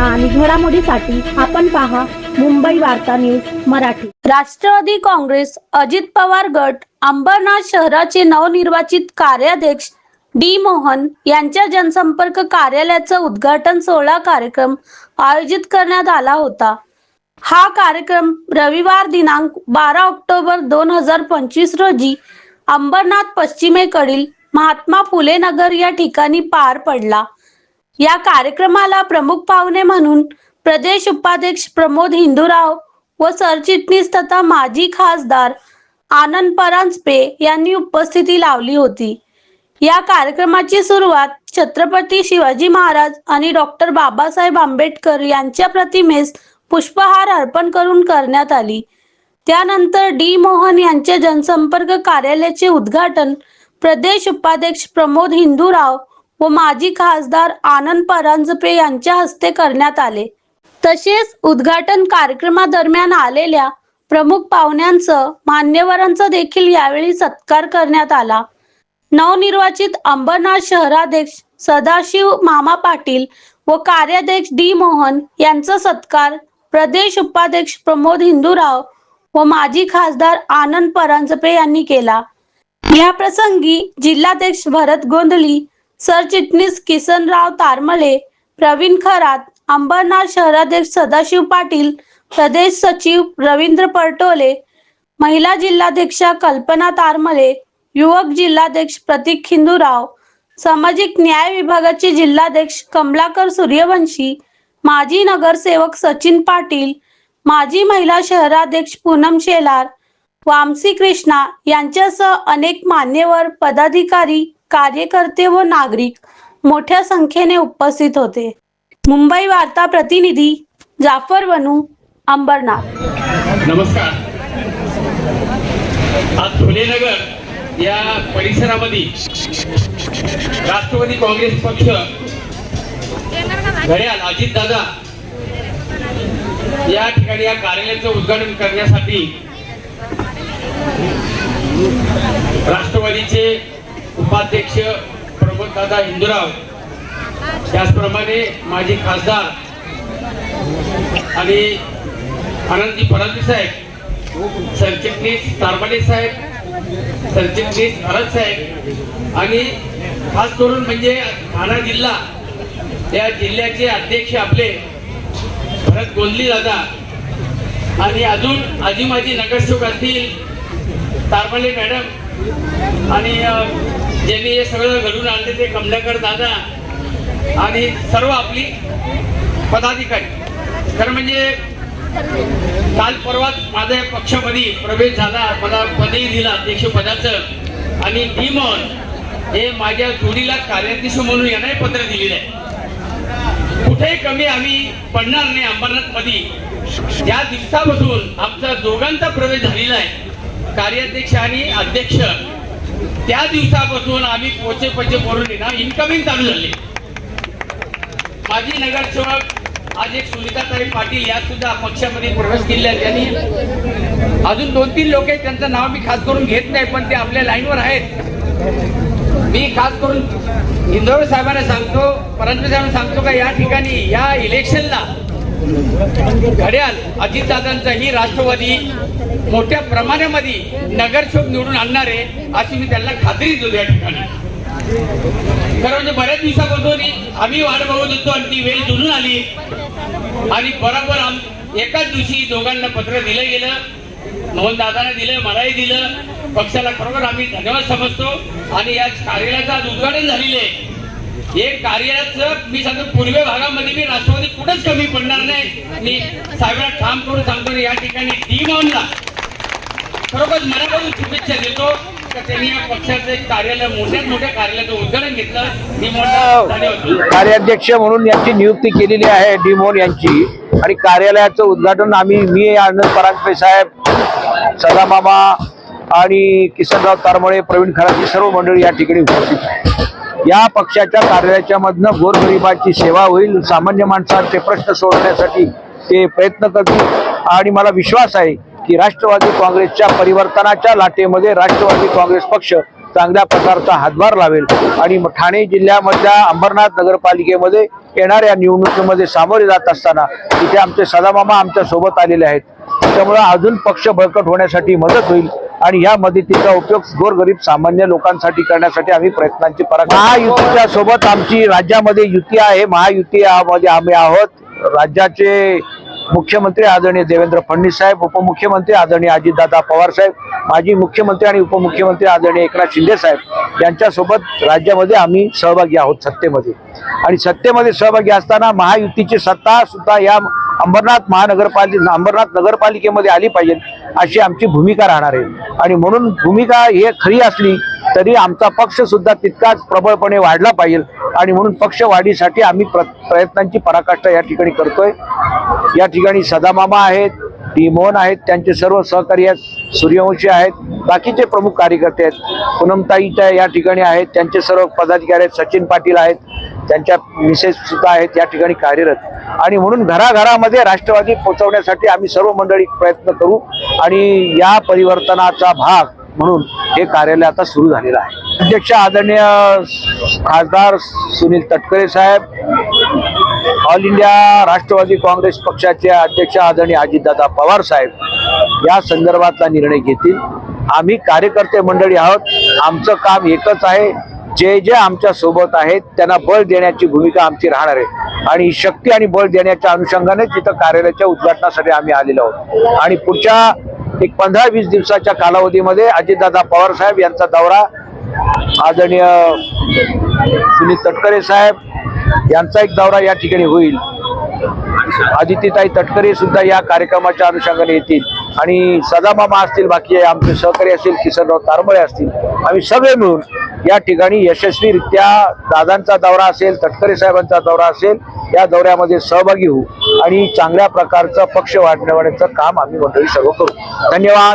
आणि घडामोडीसाठी आपण पहा मुंबई वार्ता न्यूज मराठी. राष्ट्रवादी काँग्रेस अजित पवार गट अंबरनाथ शहराचे नवनिर्वाचित कार्याध्यक्ष डी मोहन यांच्या जनसंपर्क कार्यालयाचा उद्घाटन सोहळा कार्यक्रम आयोजित करण्यात आला होता. हा कार्यक्रम रविवार दिनांक बारा ऑक्टोबर दोन हजार पंचवीस रोजी अंबरनाथ पश्चिमेकडील महात्मा फुले नगर या ठिकाणी पार पडला. या कार्यक्रमाला प्रमुख पाहुणे म्हणून प्रदेश उपाध्यक्ष प्रमोद हिंदूराव व सरचिटणीस तथा माजी खासदार आनंद परांजपे यांनी उपस्थिती लावली होती. या कार्यक्रमाची सुरुवात छत्रपती शिवाजी महाराज आणि डॉक्टर बाबासाहेब आंबेडकर यांच्या प्रतिमेस पुष्पहार अर्पण करून करण्यात आली. त्यानंतर डी मोहन यांच्या जनसंपर्क कार्यालयाचे उद्घाटन प्रदेश उपाध्यक्ष प्रमोद हिंदूराव व माजी खासदार आनंद परांजपे यांच्या हस्ते करण्यात आले. तसेच उद्घाटन कार्यक्रमादरम्यान आलेल्या प्रमुख पाहुण्यांचं मान्यवरांचा देखील यावेळी सत्कार करण्यात आला. नवनिर्वाचित अंबरनाथ शहराध्यक्ष सदाशिव मामा पाटील व कार्याध्यक्ष डी मोहन यांचा सत्कार प्रदेश उपाध्यक्ष प्रमोद हिंदूराव व माजी खासदार आनंद परांजपे यांनी केला. या प्रसंगी जिल्हाध्यक्ष भरत गोंधळी सरचिटणीस किसनराव तारमले प्रवीण खरात अंबरनाथ शहराध्यक्ष सदाशिव पाटील प्रदेश सचिव रवींद्र परटोले महिला जिल्हाध्यक्षा कल्पना तारमले युवक जिल्हाध्यक्ष प्रतीक खिंदूराव सामाजिक न्याय विभागाचे जिल्हाध्यक्ष कमलाकर सूर्यवंशी माजी नगरसेवक सचिन पाटील माजी महिला शहराध्यक्ष पूनम शेलार वामसी कृष्णा यांच्यासह अनेक मान्यवर पदाधिकारी कार्यकर्ते व नागरिक मोठ्या संख्येने उपस्थित होते. मुंबई वार्ता प्रतिनिधी जाफर वनू अंबरनाथ. नमस्कार. आज फुलेनगर या परिसरामध्ये राष्ट्रवादी काँग्रेस पक्ष घड्याल अजित दादा या ठिकाणी या कार्यालयाचं उद्घाटन करण्यासाठी राष्ट्रवादीचे उपाध्यक्ष प्रमोद दादा त्याचप्रमाणे माजी खासदार आणि आनंदजी फडणवीस साहेब सरचिटणीस तारमाने साहेब सरचिटणीस भरत साहेब आणि खास करून म्हणजे ठाणा जिल्हा या जिल्ह्याचे अध्यक्ष आपले भरत गोंदली दादा आणि अजून आजी माजी नगरसेवक असतील तारमाले मॅडम आणि ज्यांनी हे सगळं घडून आणले ते कमलाकर दादा आणि सर्व आपली पदाधिकारी. खरं म्हणजे काल परवाच माझ्या पक्षामध्ये प्रवेश झाला. मला पदही दिला अध्यक्ष पदाचं आणि डीमॉन हे माझ्या जोडीला कार्याध्यक्ष म्हणून यांनाही पत्र दिलेलं आहे. कुठेही कमी आम्ही पडणार नाही अंबरनाथमध्ये या दिवसापासून आमचा दोघांचा प्रवेश झालेला आहे. कार्याध्यक्ष आणि अध्यक्ष. त्या दिवसापासून आम्ही पोचे पचे बोलून ना इन्कमिंग चालू झाले. माजी नगरसेवक आज एक सुनीताताई पाटील या सुद्धा पक्षामध्ये प्रवेश केलेल्या त्यांनी अजून दोन तीन लोक आहेत त्यांचं नाव मी खास करून घेत नाही पण ते आपल्या लाईनवर आहेत. मी खास करून इंदोर साहेबांना सांगतो परंतु साहेबांना सांगतो का या ठिकाणी या इलेक्शनला घड्याल अजितदादांचाही राष्ट्रवादी मोठ्या प्रमाणामध्ये नगरसेवक निवडून आणणार आहे अशी मी त्यांना खात्री देतो या ठिकाणी. खरं म्हणजे बऱ्याच दिवसापासून आम्ही वाट बघत होतो आणि ती वेळ जुळून आली. आणि बरोबर आम एकाच दिवशी दोघांना पत्र दिलं गेलं. मोहन दादाने दिलं मलाही दिलं. पक्षाला खरोखर आम्ही धन्यवाद समजतो. आणि या कार्यालयाचं आज उद्घाटन झालेलं आहे. हे कार्यालयाचं मी सांगतो पूर्व भागामध्ये मी राष्ट्रवादी कुठंच कमी पडणार नाही. मी साहेबांना ठाम करून सांगतो या ठिकाणी टीम ऑनला खरोखर मनापासून शुभेच्छा देतो त्यांनी या पक्षाचं एक कार्यालय मोठ्यात मोठ्या कार्यालयाचं उद्घाटन घेतलं. टीम ऑनला धन्यवाद. कार्याध्यक्ष म्हणून यांची नियुक्ती केलेली आहे डिमोन यांची. आणि कार्यालयाचं उद्घाटन आम्ही मी आनंद परांजपे साहेब सदामामा आणि किसनराव तारमळे प्रवीण खराती सर्व मंडळी या ठिकाणी उपस्थित आहे या पक्षाच्या कार्याच्या मधनं गोरगरिबाची सेवा होईल. सामान्य माणसांचे प्रश्न सोडवण्यासाठी ते प्रयत्न करतील. आणि मला विश्वास आहे की राष्ट्रवादी काँग्रेसच्या परिवर्तनाच्या लाटेमध्ये राष्ट्रवादी काँग्रेस पक्ष चांगल्या प्रकारचा हातभार लावेल. आणि ठाणे जिल्ह्यामधल्या अंबरनाथ नगरपालिकेमध्ये येणाऱ्या निवडणुकीमध्ये सामोरे जात असताना तिथे आमचे सदामामा आमच्यासोबत आलेले आहेत. त्यामुळे अजून पक्ष बळकट होण्यासाठी मदत होईल. आणि या मदतीचा उपयोग गोरगरीब सामान्य लोकांसाठी करण्यासाठी आम्ही प्रयत्नांची पराग महायुतीच्या सोबत आमची राज्यामध्ये युती आहे. महायुती मध्ये आम्ही आहोत. राज्याचे मुख्यमंत्री आदरणीय देवेंद्र फडणवीस साहेब उपमुख्यमंत्री आदरणीय अजितदादा पवार साहेब माजी मुख्यमंत्री आणि उपमुख्यमंत्री आदरणीय एकनाथ शिंदे साहेब यांच्यासोबत राज्यामध्ये आम्ही सहभागी आहोत सत्तेमध्ये. आणि सत्तेमध्ये सहभागी असताना महायुतीची सत्ता सुद्धा या अंबरनाथ महानगरपालिका अंबरनाथ नगरपालिकेमध्ये आली पाहिजे अशी आमची भूमिका राहणार आहे. आणि म्हणून भूमिका हे खरी असली तरी आमचा पक्ष सुद्धा तितकाच प्रबळपणे वाढला पाहिजे. आणि म्हणून पक्ष वाढीसाठी आम्ही प्र प्रयत्नांची पराकाष्ठा या ठिकाणी करतोय. या ठिकाणी सदामामा आहेत डी मोहन आहेत त्यांचे सर्व सहकारी आहेत सूर्यवंशी आहेत बाकीचे प्रमुख कार्यकर्ते आहेत. पूनमताईच्या या ठिकाणी आहेत त्यांचे सर्व पदाधिकारी आहेत सचिन पाटील आहेत त्यांच्या मिसेस सुद्धा आहेत या ठिकाणी कार्यरत. आणि म्हणून घराघरामध्ये राष्ट्रवादी पोहोचवण्यासाठी आम्ही सर्व मंडळी प्रयत्न करू आणि या परिवर्तनाचा भाग म्हणून हे कार्यालय आता सुरू झालेलं आहे. अध्यक्ष आदरणीय खासदार सुनील तटकरे साहेब ऑल इंडिया राष्ट्रवादी काँग्रेस पक्षाचे अध्यक्ष आदरणीय अजितदादा पवार साहेब या संदर्भातला निर्णय घेतील. आम्ही कार्यकर्ते मंडळी आहोत. आमचं काम एकच आहे जे जे आमच्यासोबत आहेत त्यांना बळ देण्याची भूमिका आमची राहणार आहे. आणि शक्ती आणि बळ देण्याच्या अनुषंगाने तिथं कार्यालयाच्या उद्घाटनासाठी आम्ही आलेलो आहोत. आणि पुढच्या एक पंधरा वीस दिवसाच्या कालावधीमध्ये अजितदादा पवार साहेब यांचा दौरा आदरणीय सुनील तटकरे साहेब यांचा एक दौरा या ठिकाणी होईल. आदित्यताई तटकरे सुद्धा या कार्यक्रमाच्या अनुषंगाने येतील. आणि सदामामा असतील बाकी आमचे सहकारी असतील किसनराव तारमळे असतील आम्ही सगळे मिळून या ठिकाणी यशस्वीरित्या दादांचा दौरा असेल तटकरे साहेबांचा दौरा असेल या दौऱ्यामध्ये सहभागी होऊ आणि चांगल्या प्रकारचं पक्ष वाढवण्याचं काम आम्ही मंडळी सर्व करू. धन्यवाद.